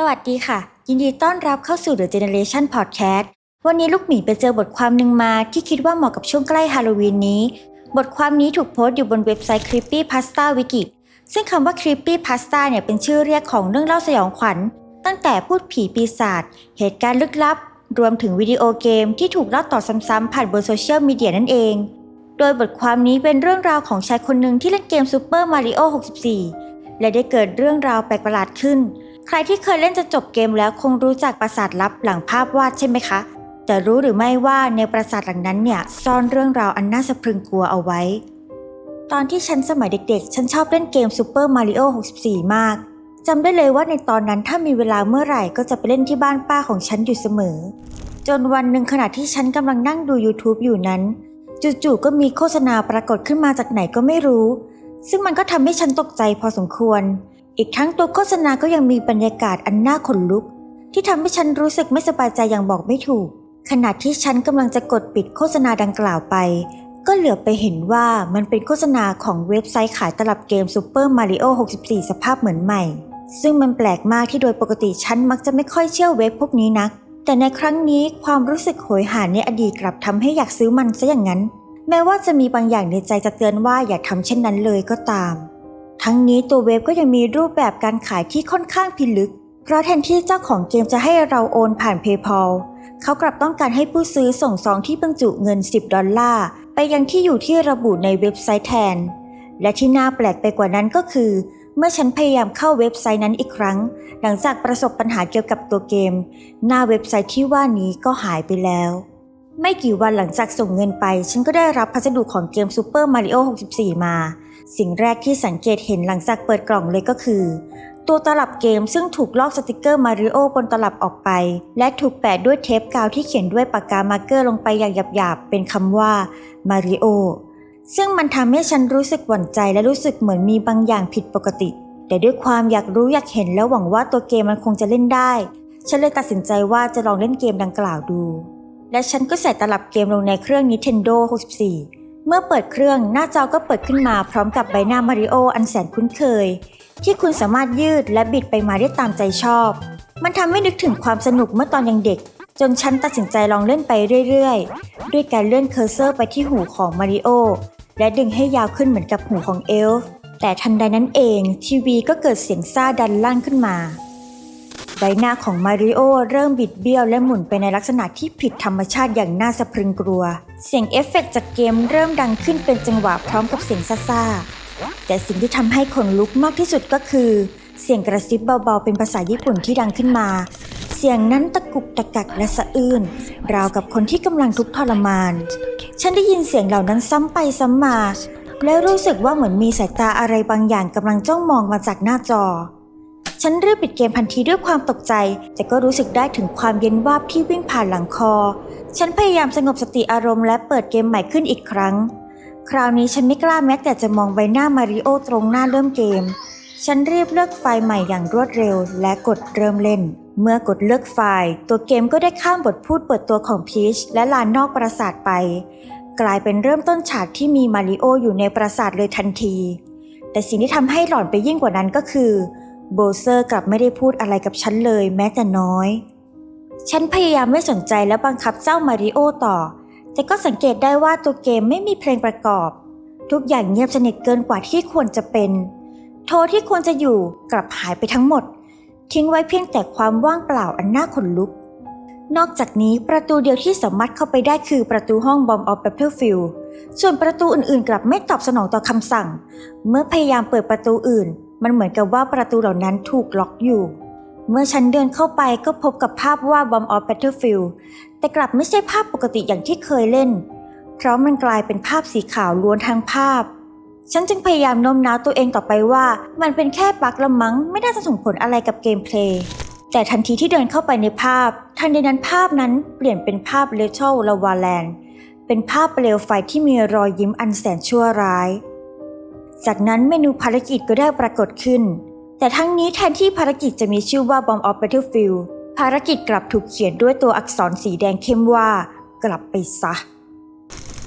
สวัสดีค่ะ ยินดีต้อนรับเข้าสู่ The Generation Podcast วันนี้ลูกหมีไปเจอบทความหนึ่งมาที่คิดว่าเหมาะกับช่วงใกล้ฮาโลวีนนี้ บทความนี้ถูกโพสต์อยู่บนเว็บไซต์ Creepy Pasta Wiki ซึ่งคำว่า Creepy Pasta เนี่ยเป็นชื่อเรียกของเรื่องเล่าสยองขวัญ ตั้งแต่พูดผีปีศาจเหตุการณ์ลึกลับ รวมถึงวิดีโอเกมที่ถูกเล่าต่อซ้ำๆผ่านบนโซเชียลมีเดียนั่นเอง โดยบทความนี้เป็นเรื่องราวของชายคนหนึ่งที่เล่นเกม Super Mario 64 และได้เกิดเรื่องราวแปลกประหลาดขึ้น ใครที่เคยเล่นจะจบเกมแล้วคงรู้จักปราสาทลับหลังภาพวาดใช่ไหมคะ แต่รู้หรือไม่ว่าในปราสาทหลังนั้นเนี่ยซ่อนเรื่องราวอันน่าสะพรึงกลัวเอาไว้ ตอนที่ฉันสมัยเด็กๆ ฉันชอบเล่นเกม Super Mario 64 มากจำได้เลยว่าในตอนนั้นถ้ามีเวลาเมื่อไหร่ก็จะไปเล่นที่บ้านป้าของฉันอยู่เสมอ จนวันหนึ่งขณะที่ฉันกำลังนั่งดู YouTube อยู่นั้น จู่ๆก็มีโฆษณาปรากฏขึ้นมาจากไหนก็ไม่รู้ ซึ่งมันก็ทำให้ฉันตกใจพอสมควร อีกทั้งตัวโฆษณาก็ยังมีบรรยากาศอันน่าขนลุก ที่ทำให้ฉันรู้สึกไม่สบายใจอย่างบอกไม่ถูก ขณะที่ฉันกำลังจะกดปิดโฆษณาดังกล่าวไป ก็เหลือไปเห็นว่ามันเป็นโฆษณาของเว็บไซต์ขายตลับเกม Super Mario 64 สภาพเหมือนใหม่ ซึ่งมันแปลกมากที่โดยปกติฉันมักจะไม่ค่อยเชื่อเว็บพวกนี้นัก แต่ในครั้งนี้ความรู้สึกโหยหาในอดีตกลับทำให้อยากซื้อมันซะอย่างนั้น แม้ว่าจะมีบางอย่างในใจจะเตือนว่าอย่าทำเช่นนั้นเลยก็ตาม ทั้งนี้ตัวเว็บก็ยังมีรูปแบบการขายที่ค่อนข้างพิลึก เพราะแทนที่เจ้าของเกมจะให้เราโอนผ่าน PayPal เขากลับต้องการให้ผู้ซื้อส่งซองที่บรรจุเงิน 10 ดอลลาร์ ไปยังที่อยู่ที่ระบุในเว็บไซต์แทน และที่น่าแปลกไปกว่านั้นก็คือ เมื่อฉันพยายามเข้าเว็บไซต์นั้นอีกครั้ง หลังจากประสบปัญหาเกี่ยวกับตัวเกม หน้าเว็บไซต์ที่ว่านี้ก็หายไปแล้ว ไม่กี่วันหลังจากส่งเงินไป ฉันก็ได้รับพัสดุของเกม Super Mario 64 มา สิ่งแรกที่สังเกตเห็นหลังจากเปิดกล่องเลยก็คือ ตัวตลับเกมซึ่งถูกลอกสติกเกอร์มาริโอบนตลับออกไป และถูกแปะด้วยเทปกาวที่เขียนด้วยปากกามาร์กเกอร์ลงไปอย่างหยาบๆเป็นคำว่ามาริโอซึ่งมันทำให้ฉันรู้สึกหวั่นใจและรู้สึกเหมือนมีบางอย่างผิดปกติ แต่ด้วยความอยากรู้อยากเห็นแล้วหวังว่าตัวเกมมันคงจะเล่นได้ ฉันเลยตัดสินใจว่าจะลองเล่นเกมดังกล่าวดู และฉันก็ใส่ตลับเกมลงในเครื่อง Nintendo 64 เมื่อเปิดเครื่องหน้าจอก็เปิดขึ้นมาพร้อมกับใบหน้ามาริโออันแสนคุ้นเคย ที่คุณสามารถยืดและบิดไปมาได้ตามใจชอบ มันทำให้นึกถึงความสนุกเมื่อตอนยังเด็ก จนฉันตัดสินใจลองเล่นไปเรื่อยๆ ด้วยการเลื่อนเคอร์เซอร์ไปที่หูของมาริโอและดึงให้ยาวขึ้นเหมือนกับหูของเอลฟ์แต่ทันใดนั้นเองทีวีก็เกิดเสียงซ่าดันลั่นขึ้นมา ใบหน้าของมาริโอเริ่มบิดเบี้ยวและหมุนไปในลักษณะที่ผิดธรรมชาติอย่างน่าสะพรึงกลัว เสียงเอฟเฟกต์จากเกมเริ่มดังขึ้นเป็นจังหวะพร้อมกับเสียงซ่าๆ แต่สิ่งที่ทำให้ขนลุกมากที่สุดก็คือ เสียงกระซิบเบาๆ เป็นภาษาญี่ปุ่นที่ดังขึ้นมา เสียงนั้นตะกุกตะกักและสะอื้นราวกับคนที่กำลังทุกข์ทรมาน ฉันได้ยินเสียงเหล่านั้นซ้ำไปซ้ำมา แล้วรู้สึกว่าเหมือนมีสายตาอะไรบางอย่างกำลังจ้องมองมาจากหน้าจอ ฉันรีบปิดเกมทันทีด้วยความตกใจ แต่ก็รู้สึกได้ถึงความเย็นวาบที่วิ่งผ่านหลังคอ ฉันพยายามสงบสติอารมณ์และเปิดเกมใหม่ขึ้นอีกครั้ง คราวนี้ฉันไม่กล้าแม้แต่จะมองใบหน้ามาริโอตรงหน้าเริ่มเกม ฉันรีบเลือกไฟล์ใหม่อย่างรวดเร็ว และกดเริ่มเล่น เมื่อกดเลือกไฟล์ ตัวเกมก็ได้ข้ามบทพูดเปิดตัวของพีชและลานนอกปราสาทไป กลายเป็นเริ่มต้นฉากที่มีมาริโออยู่ในปราสาทเลยทันที แต่สิ่งที่ทำให้หลอนไปยิ่งกว่านั้นก็คือ โบเซอร์กลับไม่ได้พูดอะไรกับฉันเลยแม้แต่น้อย ฉันพยายามไม่สนใจและบังคับเจ้ามาริโอต่อ แต่ก็สังเกตได้ว่าตัวเกมไม่มีเพลงประกอบ ทุกอย่างเงียบสนิทเกินกว่าที่ควรจะเป็น โทรที่ควรจะอยู่กลับหายไปทั้งหมด ทิ้งไว้เพียงแต่ความว่างเปล่าอันน่าขนลุก นอกจากนี้ประตูเดียวที่สามารถเข้าไปได้คือประตูห้องบอมออฟเปเปอร์ฟิลส่วนประตูอื่นๆ กลับไม่ตอบสนองต่อคำสั่ง เมื่อพยายามเปิดประตูอื่น มันเหมือนกับว่าประตูเหล่านั้นถูกล็อกอยู่ เมื่อฉันเดินเข้าไปก็พบกับภาพว่า Bomb of Battlefield แต่กลับไม่ใช่ภาพปกติอย่างที่เคยเล่น เพราะมันกลายเป็นภาพสีขาวล้วนทั้งภาพ ฉันจึงพยายามโน้มน้าวตัวเองต่อไปว่า มันเป็นแค่บั๊กละมั้งไม่น่าจะส่งผลอะไรกับเกมเพลย์แต่ทันทีที่เดินเข้าไปในภาพ ทันใดนั้นภาพนั้นเปลี่ยนเป็นภาพเลเทลลาวาแลนด์เป็นภาพเปลวไฟที่มีรอยยิ้มอันแสนชั่วร้าย จากนั้นเมนูภารกิจก็ได้ปรากฏขึ้น แต่ทั้งนี้แทนที่ภารกิจจะมีชื่อว่า Bomb of Battlefield ภารกิจกลับถูกเขียนด้วยตัวอักษรสีแดงเข้มว่า กลับไปซะ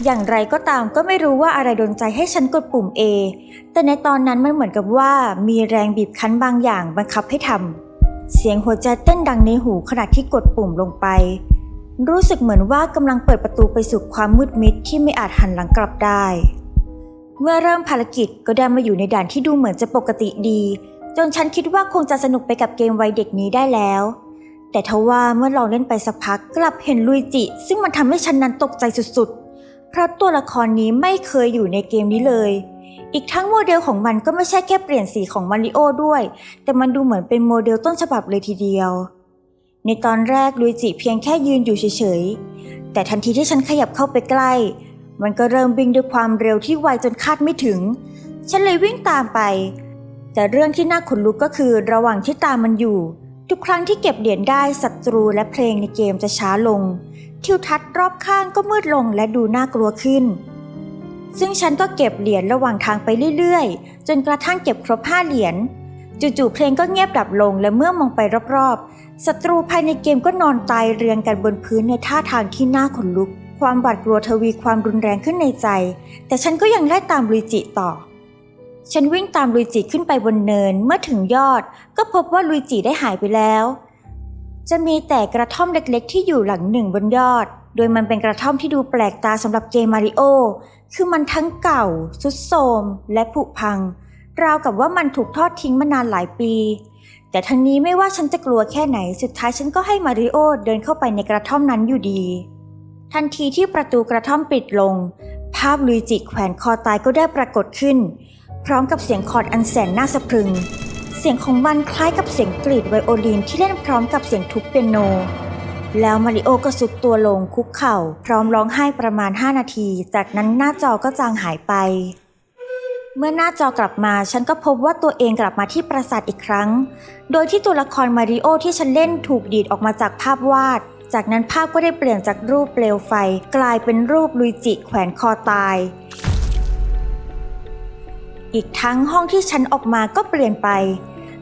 อย่างไรก็ตามก็ไม่รู้ว่าอะไรโดนใจให้ฉันกดปุ่ม A แต่ในตอนนั้นมันเหมือนกับว่ามีแรงบีบคั้นบางอย่างบังคับให้ทำ เสียงหัวใจเต้นดังในหูขณะที่กดปุ่มลงไป รู้สึกเหมือนว่ากำลังเปิดประตูไปสู่ความมืดมิดที่ไม่อาจหันหลังกลับได้ เมื่อเริ่มภารกิจก็ได้มาอยู่ในด่านที่ดูเหมือนจะปกติดี จนฉันคิดว่าคงจะสนุกไปกับเกมวัยเด็กนี้ได้แล้ว แต่ทว่าเมื่อลองเล่นไปสักพักกลับเห็นลุยจิ ซึ่งมันทำให้ฉันนั้นตกใจสุดๆ เพราะตัวละครนี้ไม่เคยอยู่ในเกมนี้เลย อีกทั้งโมเดลของมันก็ไม่ใช่แค่เปลี่ยนสีของมาริโอด้วย แต่มันดูเหมือนเป็นโมเดลต้นฉบับเลยทีเดียว ในตอนแรกลุยจิเพียงแค่ยืนอยู่เฉยๆแต่ทันทีที่ฉันขยับเข้าไปใกล้ มันก็เริ่มวิ่งด้วยความเร็วที่ไวจนคาดไม่ถึง ฉันเลยวิ่งตามไป แต่เรื่องที่น่าขนลุกก็คือระหว่างที่ตามมันอยู่ ทุกครั้งที่เก็บเหรียญได้ศัตรูและเพลงในเกมจะช้าลง ทิวทัศน์รอบข้างก็มืดลงและดูน่ากลัวขึ้น ซึ่งฉันก็เก็บเหรียญระหว่างทางไปเรื่อยๆ จนกระทั่งเก็บครบห้าเหรียญจู่ๆเพลงก็เงียบดับลงและเมื่อมองไปรอบๆศัตรูภายในเกมก็นอนตายเรียงกันบนพื้นในท่าทางที่น่าขนลุก ความหวาดกลัวทวีความรุนแรงขึ้นในใจ แต่ฉันก็ยังไล่ตามลุยจิต่อ ฉันวิ่งตามลุยจิขึ้นไปบนเนิน เมื่อถึงยอด ก็พบว่าลุยจิได้หายไปแล้ว จะมีแต่กระท่อมเล็กๆ ที่อยู่หลังหนึ่งบนยอด โดยมันเป็นกระท่อมที่ดูแปลกตาสำหรับเกมมาริโอ คือมันทั้งเก่า สุดโทมและผุพัง ราวกับว่ามันถูกทอดทิ้งมานานหลายปีแต่ทั้งนี้ไม่ว่าฉันจะกลัวแค่ไหน สุดท้ายฉันก็ให้มาริโอเดินเข้าไปในกระท่อมนั้นอยู่ดี ทันทีที่ประตูกระท่อมปิดลง ภาพลุยจิแขวนคอตายก็ได้ปรากฏขึ้น พร้อมกับเสียงคอร์ดอันแสนน่าสะพรึง เสียงของมันคล้ายกับเสียงกรีดไวโอลินที่เล่นพร้อมกับเสียงทุบเปียโน แล้วมาริโอก็สุดตัวลงคุกเข่า พร้อมร้องไห้ประมาณ 5 นาที จากนั้นหน้าจอก็จางหายไป เมื่อหน้าจอกลับมาฉันก็พบว่าตัวเองกลับมาที่ปราสาทอีกครั้ง โดยที่ตัวละครมาริโอที่ฉันเล่นถูกดีดออกมาจากภาพวาด จากนั้นภาพก็ได้เปลี่ยนจากรูปเปลวไฟ กลายเป็นรูปลุยจิแขวนคอตาย อีกทั้งห้องที่ฉันออกมาก็เปลี่ยนไป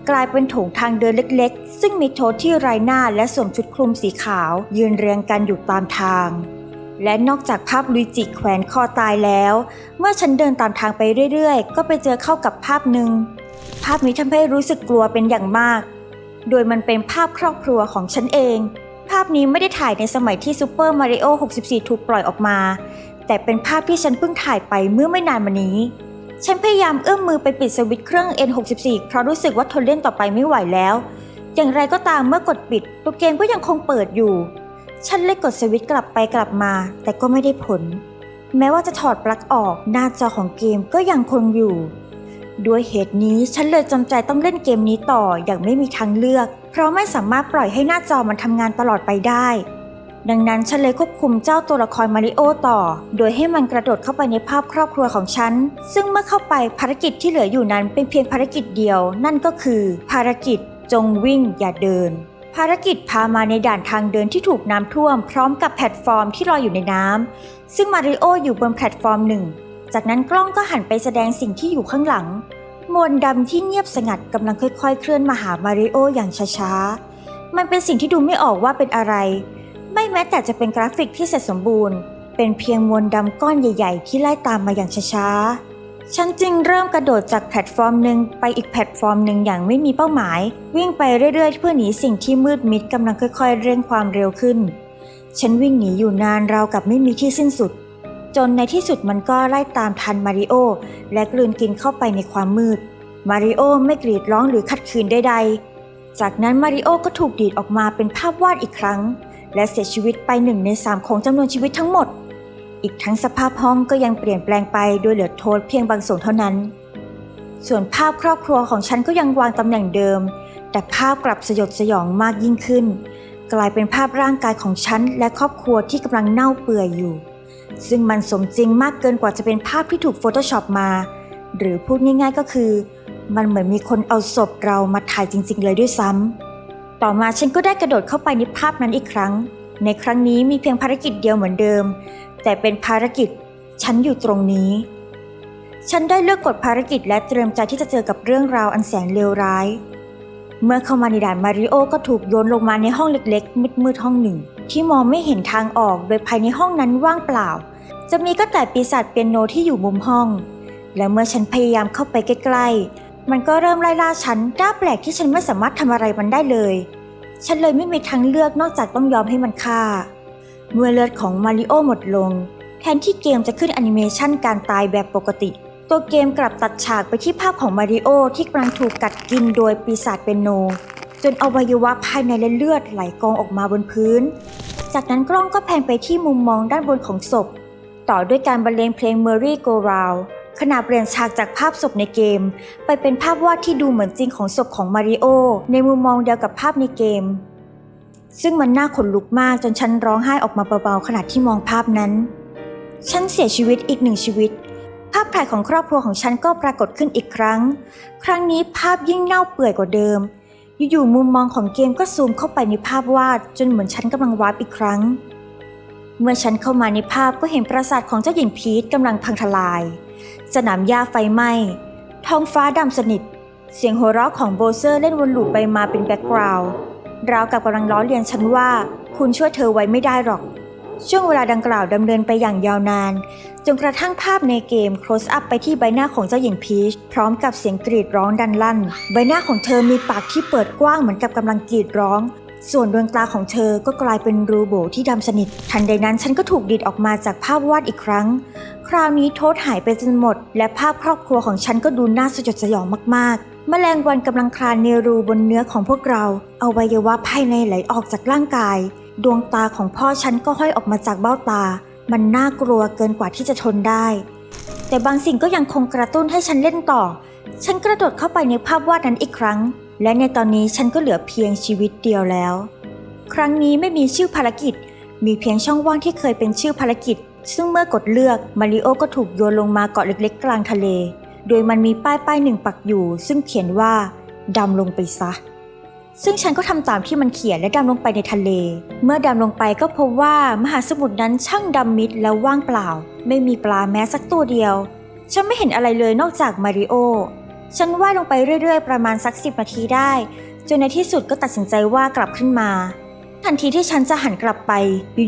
กลายเป็นโถงทางเดินเล็กๆ ซึ่งมีโทษที่ไรหน้าและสวมชุดคลุมสีขาว ยืนเรียงกันอยู่ตามทาง และนอกจากภาพลุยจิแขวนคอตายแล้ว เมื่อฉันเดินตามทางไปเรื่อยๆ ก็ไปเจอเข้ากับภาพหนึ่งภาพนี้ทำให้รู้สึกกลัวเป็นอย่างมาก โดยมันเป็นภาพครอบครัวของฉันเองาพนี้ไม่ได้ถ่ายในสมัยที่ซูเปอร์มาริโอ64 ถูกปล่อยออกมา แต่เป็นภาพที่ฉันเพิ่งถ่ายไปเมื่อไม่นานมานี้ ฉันพยายามเอื้อมมือไปปิดสวิตช์เครื่อง N64 เพราะรู้สึกว่าทนเล่นต่อไปไม่ไหวแล้ว อย่างไรก็ตามเมื่อกดปิดตัวเกมก็ยังคงเปิดอยู่ ฉันเลยกดสวิตช์กลับไปกลับมา แต่ก็ไม่ได้ผล แม้ว่าจะถอดปลั๊กออกหน้าจอของเกมก็ยังคงอยู่ ด้วยเหตุนี้ฉันเลยจำใจต้องเล่นเกมนี้ต่ออย่างไม่มีทางเลือก ราะไม่สามารถปล่อยให้หน้าจอมันทำงานตลอดไปได้ ดังนั้นฉันเลยควบคุมเจ้าตัวละครมาริโอต่อ โดยให้มันกระโดดเข้าไปในภาพครอบครัวของฉัน ซึ่งเมื่อเข้าไปภารกิจที่เหลืออยู่นั้นเป็นเพียงภารกิจเดียว นั่นก็คือภารกิจจงวิ่งอย่าเดิน ภารกิจพามาในด่านทางเดินที่ถูกน้ำท่วม พร้อมกับแพลตฟอร์มที่ลอยอยู่ในน้ำซึ่งมาริโออยู่บนแพลตฟอร์มหนึ่งจากนั้นกล้องก็หันไปแสดงสิ่งที่อยู่ข้างหลัง มวลดำที่เงียบสงัดกำลังค่อยๆ เคลื่อนมาหามาริโออย่างช้าๆ มันเป็นสิ่งที่ดูไม่ออกว่าเป็นอะไร ไม่แม้แต่จะเป็นกราฟิกที่เสร็จสมบูรณ์ เป็นเพียงมวลดำก้อนใหญ่ ๆ ที่ไล่ตามมาอย่างช้าๆ ฉันจึงเริ่มกระโดดจากแพลตฟอร์มหนึ่งไปอีกแพลตฟอร์มหนึ่งอย่างไม่มีเป้าหมาย วิ่งไปเรื่อยๆ เพื่อหนีสิ่งที่มืดมิดกำลังค่อย ๆ เร่งความเร็วขึ้น ฉันวิ่งหนีอยู่นานราวกับไม่มีที่สิ้นสุด จนในที่สุดมันก็ไล่ตามทันมาริโอและกลืนกินเข้าไปในความมืด มาริโอไม่กรีดร้องหรือขัดขืนใดๆ จากนั้นมาริโอก็ถูกดีดออกมาเป็นภาพวาดอีกครั้ง และเสียชีวิตไปหนึ่งในสามของจำนวนชีวิตทั้งหมด อีกทั้งสภาพห้องก็ยังเปลี่ยนแปลงไปโดยเหลือโทษเพียงบางส่วนเท่านั้น ส่วนภาพครอบครัวของฉันก็ยังวางตำแหน่งเดิม แต่ภาพกลับสยดสยองมากยิ่งขึ้น กลายเป็นภาพร่างกายของฉันและครอบครัวที่กำลังเน่าเปื่อยอยู่ ซึ่งมันสมจริงมากเกินกว่าจะเป็นภาพที่ถูก Photoshop มา หรือพูดง่ายๆก็คือ มันเหมือนมีคนเอาศพเรามาถ่ายจริง ๆ เลยด้วยซ้ำต่อมาฉันก็ได้กระโดดเข้าไปในภาพนั้นอีกครั้ง ในครั้งนี้มีเพียงภารกิจเดียวเหมือนเดิม แต่เป็นภารกิจฉันอยู่ตรงนี้ ฉันได้เลือกกดภารกิจและเตรียมใจที่จะเจอกับเรื่องราวอันแสนเลวร้าย เมื่อเข้ามาในด่านมาริโอก็ถูกโยนลงมาในห้องเล็กๆ มืดๆห้องหนึ่ง ที่มองไม่เห็นทางออกโดยภายในห้องนั้นว่างเปล่า จะมีก็แต่ปีศาจเปียโนที่อยู่มุมห้อง และเมื่อฉันพยายามเข้าไปใกล้ๆ มันก็เริ่มไล่ล่าฉันน่าแปลกที่ฉันไม่สามารถทำอะไรมันได้เลย ฉันเลยไม่มีทางเลือกนอกจากต้องยอมให้มันฆ่า เมื่อเลือดของมาริโอหมดลง แทนที่เกมจะขึ้นแอนิเมชันการตายแบบปกติ ตัวเกมกลับตัดฉากไปที่ภาพของมาริโอที่กำลังถูกกัดกินโดยปีศาจเปนโน จนอวัยวะภายในและเลือดไหลกองออกมาบนพื้น จากนั้นกล้องก็แพนไปที่มุมมองด้านบนของศพ ต่อด้วยการบรรเลงเพลง Merry Go Round ขณะเปลี่ยนฉากจากภาพศพในเกม ไปเป็นภาพวาดที่ดูเหมือนจริงของศพของมาริโอในมุมมองเดียวกับภาพในเกม ซึ่งมันน่าขนลุกมากจนฉันร้องไห้ออกมาเบาๆขณะที่มองภาพนั้น ฉันเสียชีวิตอีกหนึ่งชีวิต ภาพถ่ายของครอบครัวของฉันก็ปรากฏขึ้นอีกครั้ง ครั้งนี้ภาพยิ่งเน่าเปื่อยกว่าเดิม อยู่ๆมุมมองของเกมก็ซูมเข้าไปในภาพวาดจนเหมือนฉันกำลังวาร์ปอีกครั้ง เมื่อฉันเข้ามาในภาพก็เห็นปราสาทของเจ้าหญิงพีทกำลังพังทลาย สนามหญ้าไฟไหม้ท้องฟ้าดำสนิท เสียงหัวเราะของโบเซอร์เล่นวนลูปไปมาเป็นแบ็กกราวด์ราวกับกำลังล้อเลียนฉันว่า คุณช่วยเธอไว้ไม่ได้หรอก ช่วงเวลาดังกล่าวดำเนินไปอย่างยาวนาน จนกระทั่งภาพในเกม close up ไปที่ใบหน้าของเจ้าหญิงพีช พร้อมกับเสียงกรีดร้องดันลั่น ใบหน้าของเธอมีปากที่เปิดกว้างเหมือนกับกำลังกรีดร้อง ส่วนดวงตาของเธอก็กลายเป็นรูโบที่ดำสนิท ทันใดนั้นฉันก็ถูกดีดออกมาจากภาพวาดอีกครั้ง คราวนี้โทษหายไปจนหมด และภาพครอบครัวของฉันก็ดูน่าสยดสยองมากๆแมลงวันกำลังคลานในรูบนเนื้อของพวกเราอวัยวะภายในไหลออกจากร่างกาย ดวงตาของพ่อฉันก็ห้อยออกมาจากเบ้าตา มันน่ากลัวเกินกว่าที่จะทนได้ แต่บางสิ่งก็ยังคงกระตุ้นให้ฉันเล่นต่อ ฉันกระโดดเข้าไปในภาพวาดนั้นอีกครั้ง และในตอนนี้ฉันก็เหลือเพียงชีวิตเดียวแล้ว ครั้งนี้ไม่มีชื่อภารกิจ มีเพียงช่องว่างที่เคยเป็นชื่อภารกิจ ซึ่งเมื่อกดเลือกมาริโอก็ถูกโยนลงมาเกาะเล็ก ๆ กลางทะเล โดยมันมีป้ายป้ายหนึ่งปักอยู่ ซึ่งเขียนว่าดำลงไปซะ ซึ่งฉันก็ทำตามที่มันเขียนและดำลงไปในทะเล เมื่อดำลงไปก็พบว่ามหาสมุทรนั้นช่างดำมิดและว่างเปล่า ไม่มีปลาแม้สักตัวเดียว ฉันไม่เห็นอะไรเลยนอกจากมาริโอ ฉันว่ายลงไปเรื่อยๆ ประมาณสักสิบนาทีได้ จนในที่สุดก็ตัดสินใจว่ากลับขึ้นมา ทันทีที่ฉันจะหันกลับไป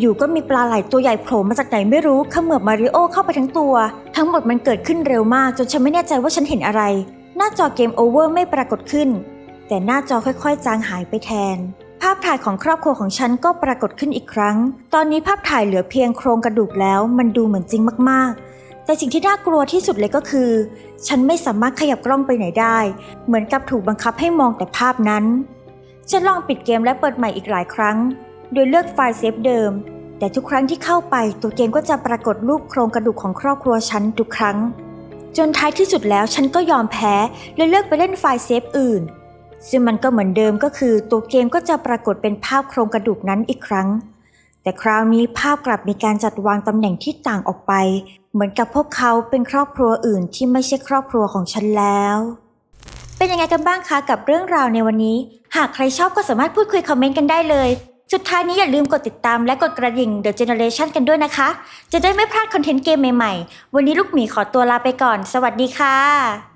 อยู่ๆก็มีปลาไหลตัวใหญ่โผล่มาจากไหนไม่รู้เขมือบมาริโอเข้าไปทั้งตัว ทั้งหมดมันเกิดขึ้นเร็วมาก จนฉันไม่แน่ใจว่าฉันเห็นอะไร หน้าจอเกมโอเวอร์ไม่ปรากฏขึ้น แต่หน้าจอค่อยๆ จางหายไปแทน ภาพถ่ายของครอบครัวของฉันก็ปรากฏขึ้นอีกครั้ง ตอนนี้ภาพถ่ายเหลือเพียงโครงกระดูกแล้วมันดูเหมือนจริงมากๆแต่สิ่งที่น่ากลัวที่สุดเลยก็คือ ฉันไม่สามารถขยับกล้องไปไหนได้ เหมือนกับถูกบังคับให้มองแต่ภาพนั้น ฉันลองปิดเกมและเปิดใหม่อีกหลายครั้ง โดยเลือกไฟล์เซฟเดิม แต่ทุกครั้งที่เข้าไปตัวเกมก็จะปรากฏรูปโครงกระดูกของครอบครัวฉันทุกครั้ง จนท้ายที่สุดแล้วฉันก็ยอมแพ้เลยเลือกไปเล่นไฟล์เซฟอื่น ซึ่งมันก็เหมือนเดิมก็คือตัวเกมก็จะปรากฏเป็นภาพโครงกระดูกนั้นอีกครั้ง แต่คราวนี้ภาพกลับมีการจัดวางตำแหน่งที่ต่างออกไป เหมือนกับพวกเขาเป็นครอบครัวอื่นที่ไม่ใช่ครอบครัวของฉันแล้ว เป็นยังไงกันบ้างคะกับเรื่องราวในวันนี้ หากใครชอบก็สามารถพูดคุยคอมเมนต์กันได้เลยสุดท้ายนี้อย่าลืมกดติดตามและกดกระดิ่ง The Generation กันด้วยนะคะ จะได้ไม่พลาดคอนเทนต์เกมใหม่ ๆ วันนี้ลูกหมีขอตัวลาไปก่อน สวัสดีค่ะ